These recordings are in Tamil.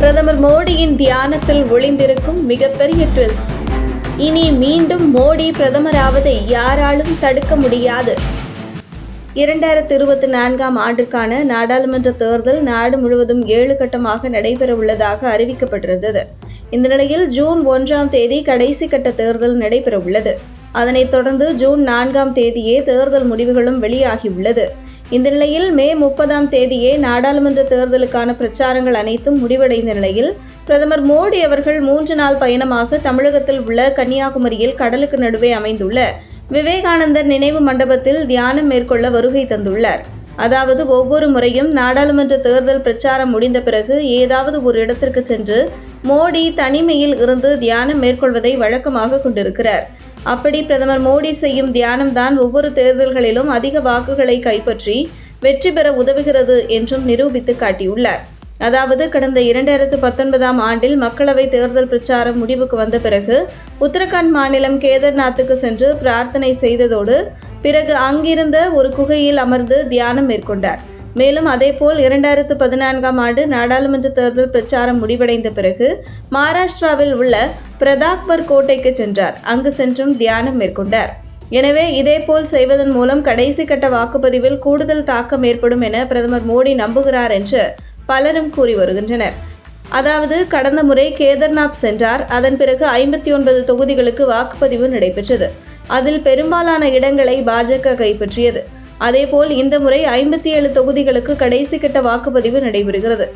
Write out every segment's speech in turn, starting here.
பிரதமர் மோடியின் தியானத்தில் ஒளிந்திருக்கும் மிகப்பெரிய ட்விஸ்ட். இனி மீண்டும் மோடி பிரதமராவதை யாராலும் தடுக்க முடியாது. இரண்டாயிரத்தி இருபத்தி நான்காம் ஆண்டுக்கான நாடாளுமன்ற தேர்தல் நாடு முழுவதும் ஏழு கட்டமாக நடைபெறவுள்ளதாக அறிவிக்கப்பட்டிருந்தது. இந்த நிலையில் ஜூன் ஒன்றாம் தேதி கடைசி கட்ட தேர்தல் நடைபெற உள்ளது அதனைத் தொடர்ந்து ஜூன் நான்காம் தேதியே தேர்தல் முடிவுகளும் வெளியாகியுள்ளது. இந்த நிலையில் மே முப்பதாம் தேதியே நாடாளுமன்ற தேர்தலுக்கான பிரச்சாரங்கள் அனைத்தும் முடிவடைந்த நிலையில் பிரதமர் மோடி அவர்கள் மூன்று நாள் பயணமாக தமிழகத்தில் உள்ள கன்னியாகுமரியில் கடலுக்கு நடுவே அமைந்துள்ள விவேகானந்தர் நினைவு மண்டபத்தில் தியானம் மேற்கொள்ள வருகை தந்துள்ளார். அதாவது ஒவ்வொரு முறையும் நாடாளுமன்ற தேர்தல் பிரச்சாரம் முடிந்த பிறகு ஏதாவது ஒரு இடத்திற்கு சென்று மோடி தனிமையில் இருந்து தியானம் மேற்கொள்வதை வழக்கமாக கொண்டிருக்கிறார். அப்படி பிரதமர் மோடி செய்யும் தியானம்தான் ஒவ்வொரு தேர்தல்களிலும் அதிக வாக்குகளை கைப்பற்றி வெற்றி பெற உதவுகிறது என்றும் நிரூபித்து காட்டியுள்ளார். அதாவது கடந்த இரண்டாயிரத்து பத்தொன்பதாம் ஆண்டில் மக்களவை தேர்தல் பிரச்சாரம் முடிவுக்கு வந்த பிறகு உத்தரகாண்ட் மாநிலம் கேதார்நாத்துக்கு சென்று பிரார்த்தனை செய்ததோடு பிறகு அங்கிருந்த ஒரு குகையில் அமர்ந்து தியானம் மேற்கொண்டார். மேலும் அதேபோல் இரண்டாயிரத்து பதினான்காம் ஆண்டு நாடாளுமன்ற தேர்தல் பிரச்சாரம் முடிவடைந்த பிறகு மகாராஷ்டிராவில் உள்ள பிரதாக்பர் கோட்டைக்கு சென்றார். அங்கு சென்றும் தியானம் மேற்கொண்டார். எனவே இதேபோல் செய்வதன் மூலம் கடைசி கட்ட வாக்குப்பதிவில் கூடுதல் தாக்கம் ஏற்படும் என பிரதமர் மோடி நம்புகிறார் என்று பலரும் கூறி வருகின்றனர். அதாவது கடந்த முறை கேதர்நாத் சென்றார். அதன் பிறகு ஐம்பத்தி ஒன்பது தொகுதிகளுக்கு வாக்குப்பதிவு நடைபெற்றது. அதில் பெரும்பாலான இடங்களை பாஜக கைப்பற்றியது. அதேபோல் இந்த முறை ஐம்பத்தி ஏழு தொகுதிகளுக்கு கடைசி கட்ட வாக்குப்பதிவு நடைபெறுகிறது.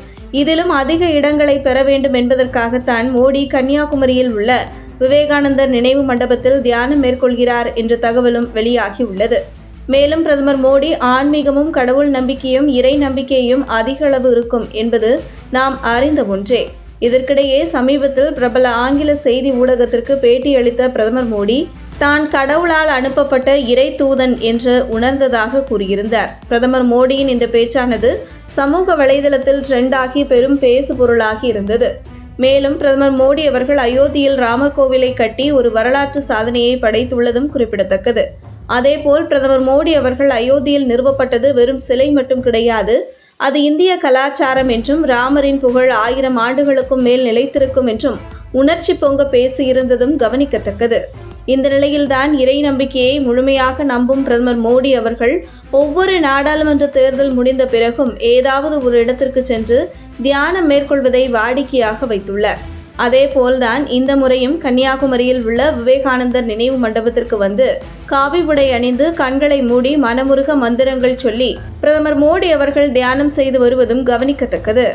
இதிலும் அதிக இடங்களை பெற வேண்டும் என்பதற்காகத்தான் மோடி கன்னியாகுமரியில் உள்ள விவேகானந்தர் நினைவு மண்டபத்தில் தியானம் மேற்கொள்கிறார் என்ற தகவலும் வெளியாகியுள்ளது. மேலும் பிரதமர் மோடி ஆன்மீகமும் கடவுள் நம்பிக்கையும் இறை நம்பிக்கையும் அதிக அளவு இருக்கும் என்பது நாம் அறிந்த ஒன்றே. இதற்கிடையே சமீபத்தில் பிரபல ஆங்கில செய்தி ஊடகத்திற்கு பேட்டியளித்த பிரதமர் மோடி தான் கடவுளால் அனுப்பப்பட்ட இறை தூதன் என்று உணர்ந்ததாக கூறியிருந்தார். பிரதமர் மோடியின் இந்த பேச்சானது சமூக வலைதளத்தில் ட்ரெண்டாகி பெரும் பேசு பொருளாகி இருந்தது. மேலும் பிரதமர் மோடி அவர்கள் அயோத்தியில் ராமர் கோவிலை கட்டி ஒரு வரலாற்று சாதனையை படைத்துள்ளதும் குறிப்பிடத்தக்கது. அதேபோல் பிரதமர் மோடி அவர்கள் அயோத்தியில் நிறுவப்பட்டது வெறும் சிலை மட்டும் கிடையாது அது இந்திய கலாச்சாரம் என்றும் ராமரின் புகழ் ஆயிரம் ஆண்டுகளுக்கும் மேல் நிலைத்திருக்கும் என்றும் உணர்ச்சி பொங்க பேசியிருந்ததும் கவனிக்கத்தக்கது. இந்த நிலையில்தான் இறை நம்பிக்கையை முழுமையாக நம்பும் பிரதமர் மோடி அவர்கள் ஒவ்வொரு நாடாளுமன்ற தேர்தல் முடிந்த பிறகும் ஏதாவது ஒரு இடத்திற்கு சென்று தியானம் மேற்கொள்வதை வாடிக்கையாக வைத்துள்ளார். அதேபோல்தான் இந்த முறையும் கன்னியாகுமரியில் உள்ள விவேகானந்தர் நினைவு மண்டபத்திற்கு வந்து காவி உடை அணிந்து கண்களை மூடி மனமுருக மந்திரங்கள் சொல்லி பிரதமர் மோடி அவர்கள் தியானம் செய்து வருவதும் கவனிக்கத்தக்கது.